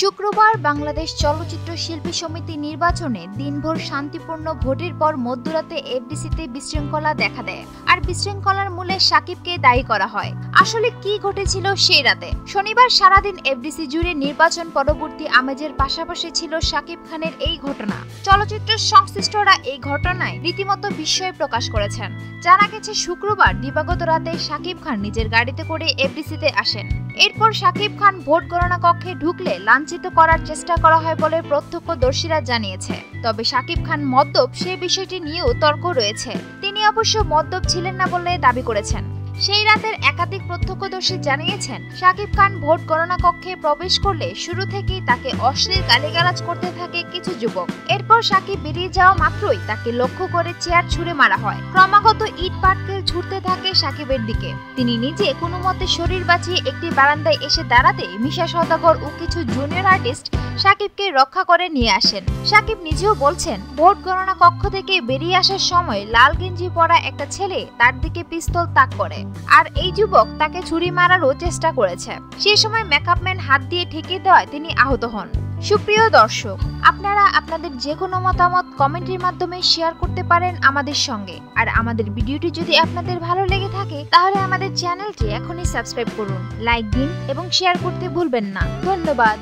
শুক্রবার বাংলাদেশ চলচ্চিত্র শিল্পী সমিতি নির্বাচনে দিনভর শান্তিপূর্ণ ভোটের পর মধ্যরাতে এফডিসিতে বিশৃঙ্খলা দেখা দেয়। আর বিশৃঙ্খলার মূলে সাকিবকে দায়ী করা হয়। আসলে কি ঘটেছিল সেই রাতে? শনিবার সারাদিন এফডিসি জুড়ে নির্বাচন পরবর্তী আমেজের পাশাপাশি ছিল সাকিব খানের এই ঘটনা। চলচ্চিত্র সংশ্লিষ্টরা এই ঘটনায় রীতিমতো বিস্ময় প্রকাশ করেছেন। জানা গেছে, শুক্রবার দিবাগত রাতে সাকিব খান নিজের গাড়িতে করে এফডিসিতে আসেন। এরপর সাকিব খান ভোট গণনা কক্ষে ঢুকলে লাঞ্ছিত করার চেষ্টা করা হয় বলে প্রত্যক্ষদর্শীরা জানিয়েছে। তবে সাকিব খান মদ্যপ সেই বিষয়টি নিয়েও তর্ক রয়েছে। তিনি অবশ্য মদ্যপ ছিলেন না বলে দাবি করেছেন। সেই রাতের একাধিক প্রত্যক্ষদর্শী জানিয়েছেন, সাকিব খান ভোট গণনা কক্ষে প্রবেশ করলে শুরু থেকেই তাকে অশ্লীল গালিগালাজ করতে থাকে কিছু যুবক। এরপর সাকিব বেরিয়ে যাওয়া মাত্রই তাকে লক্ষ্য করে চেয়ার ছুঁড়ে মারা হয়। ক্রমাগত ইট পাটকেল ছুটতে থাকে সাকিবের দিকে। তিনি নিজে কোনো মতে শরীর বাঁচিয়ে একটি বারান্দায় এসে দাঁড়াতে মিশা সদাগর ও কিছু জুনিয়র আর্টিস্ট সাকিবকে রক্ষা করে নিয়ে আসেন। সাকিব নিজেও বলছেন, ভোট গণনা কক্ষ থেকে বেরিয়ে আসার সময় লাল গেঞ্জি পরা একটা ছেলে তার দিকে পিস্তল তাক করে। আর এই যুবক তাকে ছুরি মারারও চেষ্টা করেছে। সে সময় মেকআপম্যান হাত দিয়ে ঠেকে দেওয়ায় তিনি আহত হন। সুপ্রিয় দর্শক, আপনারা আপনাদের যে কোনো মতামত কমেন্টের মাধ্যমে শেয়ার করতে পারেন আমাদের সঙ্গে। আর আমাদের ভিডিওটি যদি আপনাদের ভালো লেগে থাকে, তাহলে আমাদের চ্যানেলটি এখনই সাবস্ক্রাইব করুন, লাইক দিন এবং শেয়ার করতে ভুলবেন না। ধন্যবাদ।